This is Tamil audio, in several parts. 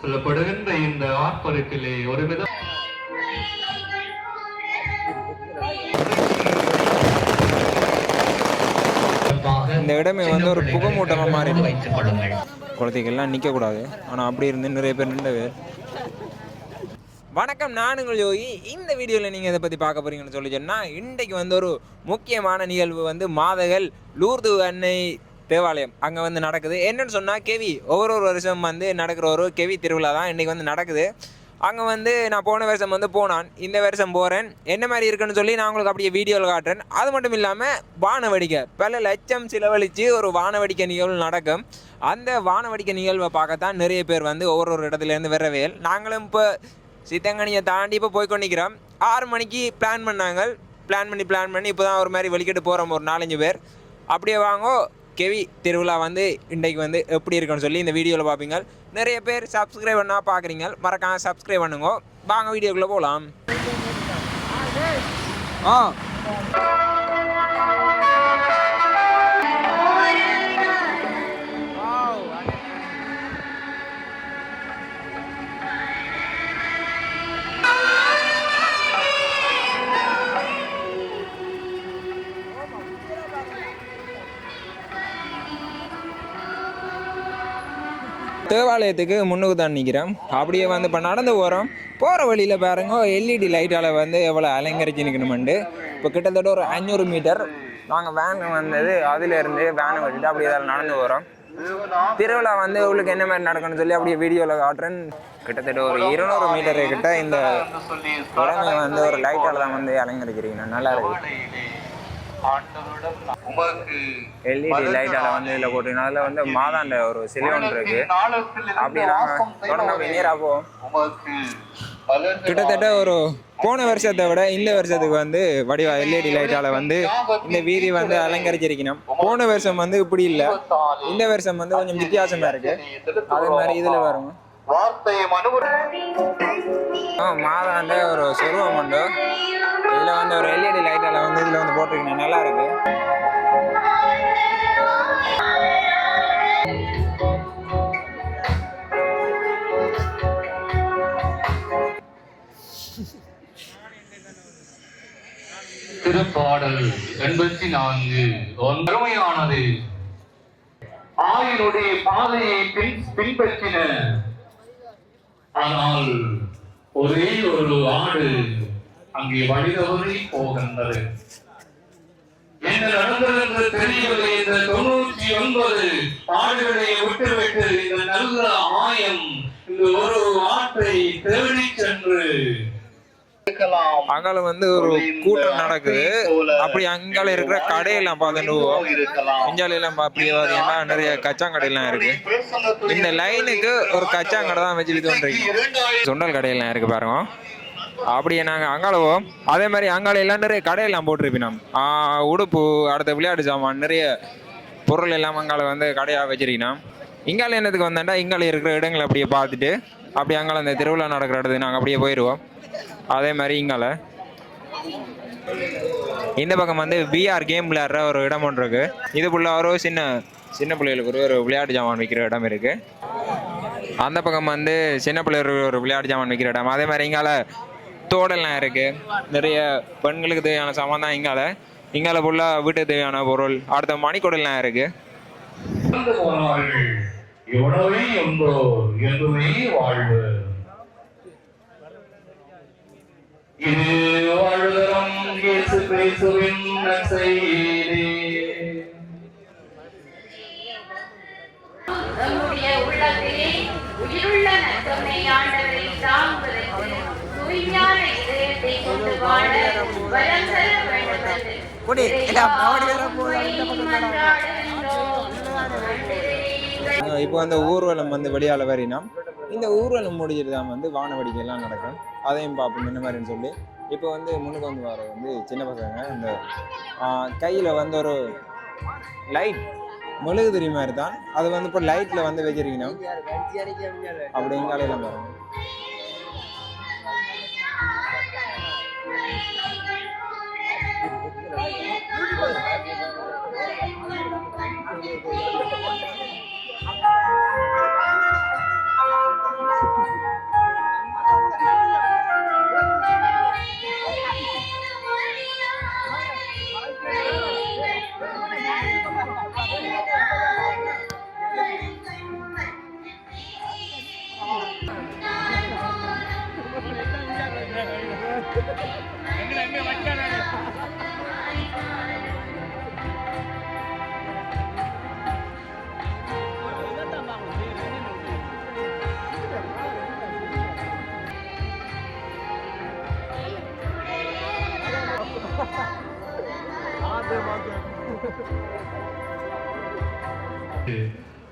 சொல்லப்படுகின்ற இந்த ஆர்ப்பரிப்பிலே ஒரு வித இந்த இடமே வந்து ஒரு புகமூட்டமா மாறி குழந்தைகள்லாம் நிற்கக்கூடாது ஆனால் அப்படி இருந்து நிறைய பேர் நின்ற பேர் வணக்கம் நான் உங்கள் யோகி இந்த வீடியோவில் நீங்கள் இதை பற்றி பார்க்க போறீங்கன்னு சொல்லி சொன்னால் இன்றைக்கு வந்து ஒரு முக்கியமான நிகழ்வு வந்து மாதகள் லூர்து அன்னை தேவாலயம் அங்கே வந்து நடக்குது. என்னன்னு சொன்னால் கெவி ஒவ்வொரு ஒரு வருஷம் வந்து நடக்கிற ஒரு கெவி திருவிழா தான் இன்றைக்கி வந்து நடக்குது. அங்கே வந்து நான் போன வருஷம் வந்து போனான். இந்த வருஷம் போகிறேன் என்ன மாதிரி இருக்குன்னு சொல்லி நான் உங்களுக்கு அப்படியே வீடியோவில் காட்டுறேன். அது மட்டும் இல்லாமல் வானவடிக்கை. பல லட்சம் செலவழித்து ஒரு வானவடிக்கை நிகழ்வு நடக்கும். அந்த வானவடிக்கை நிகழ்வை பார்க்கத்தான் நிறைய பேர் வந்து ஒவ்வொரு ஒரு இடத்துலேருந்து வரவேல். நாங்களும் இப்போ சித்தங்கனியை தாண்டி இப்போ போய் கொண்டிருக்கிறோம். ஆறு மணிக்கு பிளான் பண்ணாங்க. பிளான் பண்ணி பிளான் பண்ணி இப்போ தான் ஒரு மாதிரி வெளிக்கிட்டு போகிறோம் ஒரு நாலஞ்சு பேர். அப்படியே வாங்கோ. கெவி திருவிழா வந்து இன்றைக்கு வந்து எப்படி இருக்குன்னு சொல்லி இந்த வீடியோவில் பார்ப்பீங்க நிறைய பேர் சப்ஸ்கிரைப் பண்ணால் பார்க்குறீங்க மறக்காம சப்ஸ்கிரைப் பண்ணுங்க. வாங்க வீடியோக்குள்ளே போகலாம் ஆ. தேவாலயத்துக்கு முன்னுக்கு தான் நிற்கிறோம் அப்படியே வந்து இப்போ நடந்து போகிறோம் போகிற வழியில் பாருங்க எல்இடி லைட்டால் வந்து எவ்வளோ அலங்கரிச்சு நிற்கணுமெண்டு இப்போ கிட்டத்தட்ட ஒரு அஞ்சூறு மீட்டர் நாங்கள் வேன் வந்தது அதிலேருந்து வேனை வச்சுட்டு அப்படியே அதில் நடந்து போகிறோம் திருவிழா வந்து உங்களுக்கு என்ன மாதிரி நடக்கணும்னு சொல்லி அப்படியே வீடியோவில் காட்டுறேன். கிட்டத்தட்ட ஒரு இருநூறு மீட்டர் கிட்ட இந்த உடனே வந்து ஒரு லைட்டால் தான் வந்து அலங்கரிக்கிறீங்க. நல்லா இருக்கு. எல்இடி லைட்டால் வந்து இதில் போட்டுருக்கணும் அதில் வந்து மாதாண்ட ஒரு சிலை ஒன்று இருக்கு. நாளத்தில் அப்படியே நாங்கள் தொடர்ந்து நேராக போவோம். உமக்கு பலன் கிட்டத்தட்ட ஒரு போன வருஷத்தை விட இந்த வருஷத்துக்கு வந்து வடிவா எல்இடி லைட்டால வந்து இந்த வீதி வந்து அலங்கரிச்சிருக்கணும். போன வருஷம் வந்து இப்படி இல்லை. இந்த வருஷம் வந்து கொஞ்சம் வித்தியாசமா இருக்கு. அதே மாதிரி இதுல வரும் மாதாண்ட ஒரு சொருவம் உண்டு. இதுல வந்து ஒரு எல்இடி வந்து இதில் வந்து போட்டிருக்கீங்க நல்லா இருக்கு. திருப்பாடல் எண்பத்தி நான்கு. ஒன்றுமையானது ஆயினுடைய பாதையை பின் பின்பற்றின. ஆனால் ஒரே ஒரு ஆடு அங்கே வழிதவறி போகின்றது. என்ன நடந்தது என்று தெரியவில்லை இந்த தொண்ணூற்றி ஒன்பது ஆடுகளை விட்டுவிட்டு இந்த நல்ல ஆயம் இந்த ஒரு ஆட்டை தேடி சென்று. அங்கால வந்து ஒரு கூட்டம் நடக்குது. அப்படி அங்கால இருக்கிற கடையெல்லாம் பார்த்துட்டு போவோம் இருக்கலாம். இஞ்சால எல்லாம் அப்படியே பார்த்தீங்கன்னா நிறைய கச்சாங்கடையெல்லாம் இருக்கு. இந்த லைனுக்கு ஒரு கச்சாங்கடை தான் வச்சுட்டு தோன்றிருக்கு சுண்டல் கடையெல்லாம் இருக்கு பாருங்க. அப்படியே நாங்கள் அங்காளவோம். அதே மாதிரி அங்காள எல்லாம் நிறைய கடையெல்லாம் போட்டிருப்பினோம். உடுப்பு அடுத்த விளையாட்டு சாமான் நிறைய பொருள் எல்லாம் அங்கால வந்து கடையாக வச்சிருக்கணும் இங்கால என்னத்துக்கு வந்தாண்டா இங்கால இருக்கிற இடங்களை அப்படியே பார்த்துட்டு அப்படியே அங்கால அந்த திருவிழா நடக்கிற இடத்துக்கு நாங்கள் அப்படியே போயிடுவோம் அதே மாதிரி இங்கால இந்த பக்கம் வந்து பிஆர் கேம் விளையாடுற ஒரு இடம் ஒன்று இருக்கு. இது ஃபுல்லாக ஒரு சின்ன சின்ன பிள்ளைகளுக்கு ஒரு ஒரு விளையாட்டு ஜாமான் விற்கிற இடம் இருக்கு. அந்த பக்கம் வந்து சின்ன பிள்ளைகளுக்கு ஒரு விளையாட்டு ஜாமான் விற்கிற இடம். அதே மாதிரி இங்கால தோடெல்லாம் இருக்கு. நிறைய பெண்களுக்கு தேவையான சாமான் தான் இங்கால. இங்கால ஃபுல்லாக வீட்டுக்கு தேவையான பொருள். அடுத்த மணிக்கூடெல்லாம் இருக்கு. இது வாழ்தரம் இயேசு கிறிஸ்துவின் நற்செய்தி. நம்முடைய உள்ளத்திலே உயிருள்ள நற்கருணை ஆண்டவரை தாங்குவதற்கு இதயத்தை கொண்டு வாழ வரம் தர எங்கள் இப்போ வந்து ஊர்வலம் வந்து வெளியால் வரினோம். இந்த ஊர்வலம் முடிஞ்சிட்டு தான் வந்து வான வேடிக்கையெல்லாம் நடக்கும். அதையும் பார்ப்போம் என்ன மாதிரின்னு சொல்லி. இப்போ வந்து முன்னுக்கு வந்து வர வந்து சின்ன பசங்க இந்த கையில் வந்து ஒரு லைட் மெழுகுதிரி மாதிரி தான். அது வந்து இப்போ லைட்டில் வந்து வச்சிருக்கணும். அப்படிங்காலையெல்லாம் பாருங்க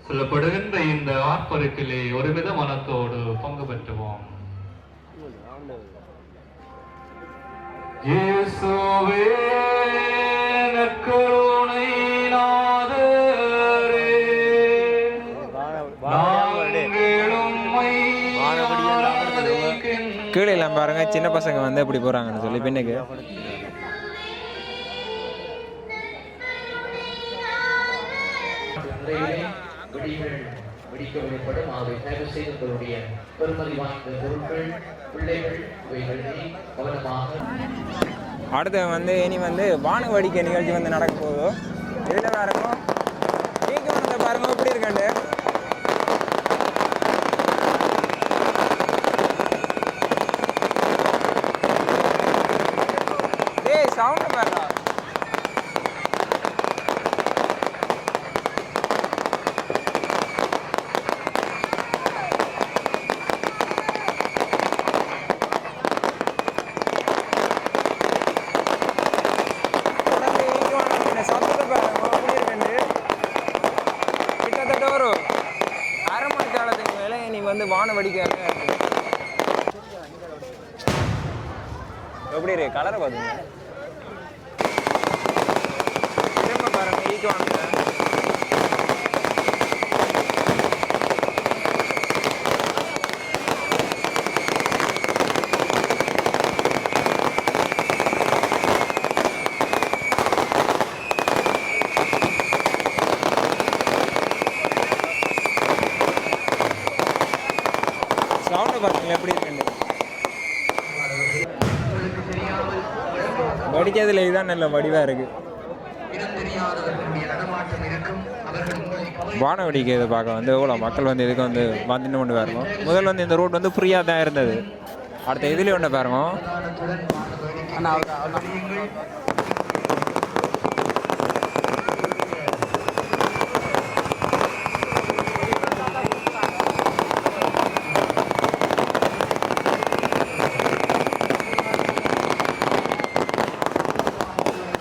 சொல்லப்படுகின்ற இந்த ஆர்ப்பரிப்பிலே ஒருவித மனத்தோடு பங்கு பெற்றுவோம் இயேசுவே நற்கருணை நாதரே. கீழே எல்லாம் பாருங்க சின்ன பசங்க வந்து எப்படி போறாங்கன்னு சொல்லி பின்னுக்கு பள்ளிகள் வெடிக்க வைப்படும் அதை தயவு செய்து உங்களுடைய பெருமதி வாய்ந்த பொருட்கள் பிள்ளைகள் இவைகளை கவனமாக அடுத்து வந்து இனி வந்து வான வடிக்கை நிகழ்ச்சி வந்து நடக்க போதும் இதில் தான் இருக்கும் நீங்கள் வந்து பாருங்க எப்படி இருக்காண்டு டேய் சவுண்டு பாருங்க உடனே ஈக்குவான இந்த சத்தத்தை பாருங்க எப்படி இருக்குண்டு கிட்டத்தட்ட ஒரு அரை மணி காலத்துக்கு மேலே இன்னைக்கு வந்து வான வெடிக்க இருக்கு எப்படி இருக்கு? கலரை பாருங்க திரும்ப பாருங்க ஈக்குவான சவுண்டை பாருங்க எப்படி இருக்குண்டு வடிக்கிறதுல இதுதான் நல்ல வடிவா இருக்கு. வான வெடிக்கிறது பார்க்க வந்து எவ்வளோ மக்கள் வந்து இதுக்கு வந்து வந்துட்டு கொண்டு பாருங்க. முதல்ல வந்து இந்த ரோட் வந்து ஃப்ரீயாக தான் இருந்தது. அடுத்த இதுலேயும் ஒன்று பாருங்க.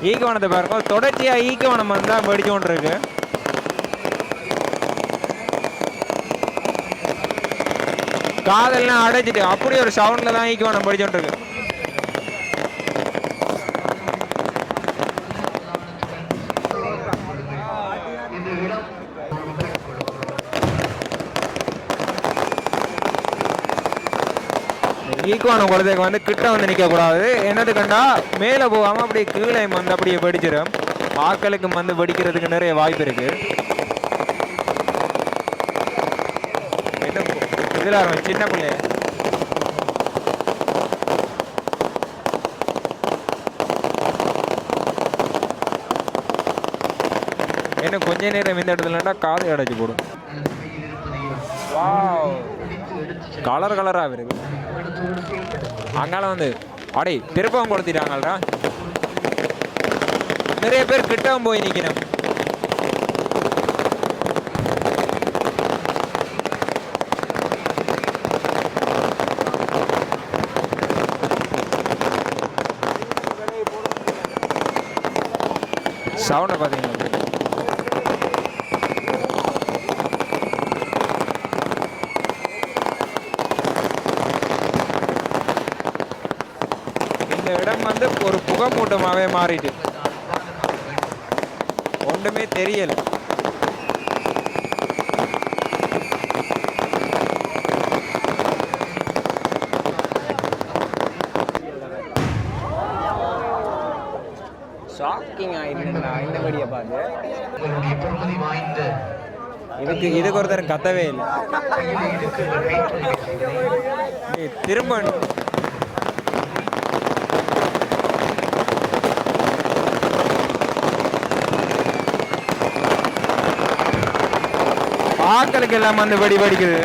ஈக்கவனத்தை பாருங்க. தொடர்ச்சியாக ஈக்கவனம் வந்து தான் வெடிச்சு இருக்கு காதெல்லாம் அடைச்சிட்டு அப்படி ஒரு சவுண்டில் தான் ஈக்கவனம் படிச்சோண்டு இருக்கு ஈக்குவான குழந்தைக்கு வந்து கிட்ட வந்து நிற்கக்கூடாது என்னது கண்டா மேலே போகாமல் அப்படியே கீழே வந்து அப்படியே வெடிச்சிடும் ஆக்களுக்கு வந்து வெடிக்கிறதுக்கு நிறைய வாய்ப்பு இருக்கு. இதில் சின்ன பிள்ளைய. என்ன கொஞ்ச நேரம் இந்த இடத்துலன்னா காது அடைச்சு போடும். கலர் கலராக இருக்கு. அங்கால வந்து அடே திருப்பம் கொடுத்துட்டாங்கள்டா. நிறைய பேர் கிட்டவும் போய் நிற்கணும் சவுண்டை பார்த்தீங்களா இந்த இடம் வந்து ஒரு புகைமூட்டமாகவே மாறிட்டு. ஒன்றுமே தெரியலை. ஷாக்கிங் ஆயிடுங்களா இந்த படியை பார்த்து இதுக்கு இதுக்கு ஒருத்தர் கத்தவே இல்லை. ஏய், திரும்ப மக்களுக்கு எல்லாம் வந்து வெடி வெடிக்குது.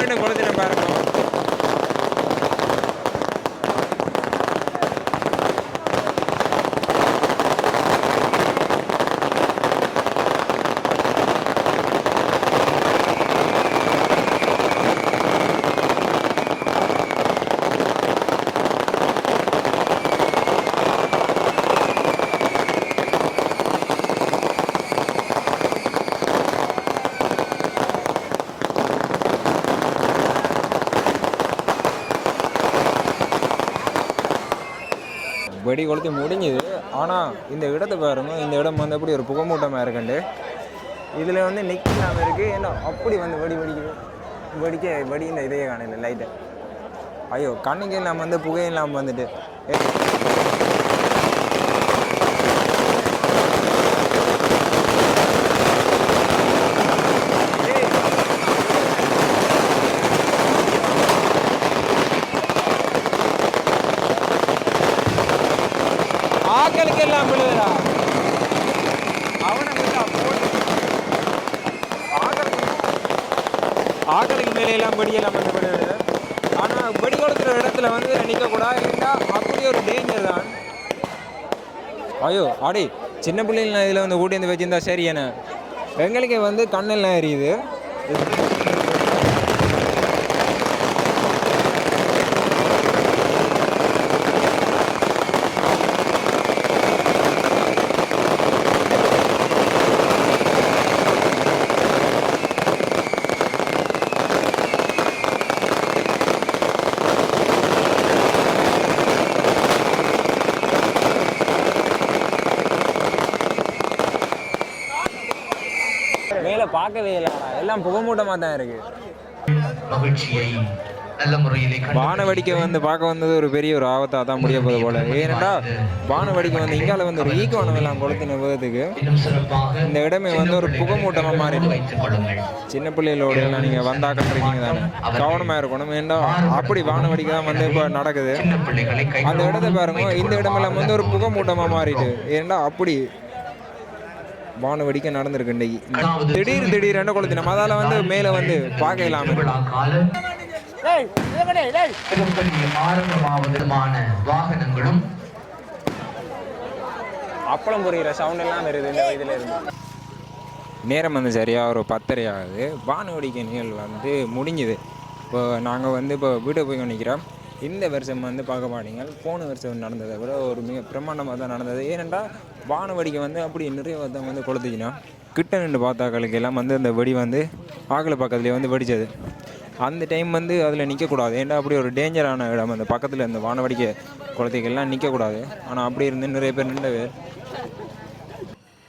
மீண்டும் கொளுத்தின பாருங்க. வெடி கொளுத்தி முடிஞ்சுது. ஆனால் இந்த இடத்த பாருங்க இந்த இடம் வந்து அப்படி ஒரு புகமூட்டமாக இருக்குண்டு. இதில் வந்து நிற்கலாம இருக்குது ஏன்னா அப்படி வந்து வெடி வெடிக்குது வெடிக்க வெடி இந்த இதையே காணல லைட்டை ஐயோ கண்ணுக்கு இல்லாமல் வந்து புகையும் இல்லாமல் வந்துட்டு ஏய், ஏய். ஆக்களுக்கு எல்லாம் விழுதுடா அவனை விட்டா போடு. ஆக்களுக்கு ஆக்களுக்கு மேலே எல்லாம் வெடியெல்லாம் வந்து விழுது ஆனால் வெடி கொடுக்குற இடத்துல வந்து நிற்கக்கூடாது இல்லைன்னா அப்படி ஒரு டேஞ்சர் தான் ஐயோ அடே சின்ன பிள்ளைகள் இதில் வந்து ஊட்டி வந்து வச்சிருந்தா சரி என்ன எங்களுக்கு வந்து கண்ணெல்லாம் எரியுது பார்க்கவே இல்லைடா. எல்லாம் புகமூட்டமாக தான் இருக்குது மகிழ்ச்சியை நல்ல முறையிலே வான வெடிக்கை வந்து பார்க்க வந்தது ஒரு பெரிய ஒரு ஆபத்தாக தான் முடிய போகுது போல. ஏனென்றா வான வெடிக்கை வந்து இங்கால வந்து ஒரு ஈக்கோணம் எல்லாம் கொளுத்தின விதத்துக்கு இன்னும் சிறப்பாக இந்த இடமே வந்து ஒரு புகமூட்டமாக மாறி சின்ன பிள்ளைகளோட எல்லாம் நீங்கள் வந்தா கட்டுறீங்க தானே? கவனமாக இருக்கணும். ஏன்னா அப்படி வான வெடிக்கை தான் வந்து இப்போ நடக்குது. அந்த இடத்த பாருங்க இந்த இடமெல்லாம் வந்து ஒரு புகமூட்டமாக மாறிட்டு. ஏன்டா அப்படி வான வெடிக்கை நடந்திருக்கு இன்னைக்கு. திடீர் திடீர்னு கொளுத்தினோம் அதால வந்து மேலே வந்து பார்க்க இல்லாமல் வாகனங்களும் அப்பளம் புரிகிற சவுண்ட் எல்லாம் வருது இந்த இதில் இருந்து. நேரம் வந்து சரியாக ஒரு பத்தரை ஆகுது. வானவேடிக்கை நிகழ்வு வந்து முடிஞ்சுது. இப்போ நாங்கள் வந்து இப்போ வீட்டை போய் நிற்கிறோம் இந்த வருஷம் வந்து பார்க்க மாட்டீங்க. போன வருஷம் நடந்ததை விட ஒரு மிக பிரம்மாண்டமாக தான் நடந்தது. ஏனென்றால் வானவடிக்கை வந்து அப்படி நிறைய ஒருத்தவங்க வந்து கொளுத்துச்சினா கிட்ட நின்று பார்த்தாக்களுக்கு எல்லாம் வந்து அந்த வெடி வந்து ஆகல பக்கத்துலேயே வந்து வெடிச்சது. அந்த டைம் வந்து அதில் நிற்கக்கூடாது ஏன்டா அப்படி ஒரு டேஞ்சரான இடம். அந்த பக்கத்தில் இந்த வானவடிக்கை குழந்தைகள்லாம் நிற்கக்கூடாது ஆனால் அப்படி இருந்து நிறைய பேர் நின்று பேர்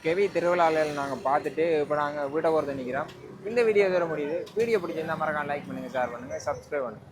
கெவி திருவிழாவில் நாங்கள் பார்த்துட்டு இப்போ நாங்கள் வீட்டை போகிறத நிற்கிறோம் இந்த வீடியோ தர முடியுது. வீடியோ பிடிச்சிருந்தா மறக்காம லைக் பண்ணுங்கள் ஷேர் பண்ணுங்கள் சப்ஸ்கிரைப் பண்ணுங்கள்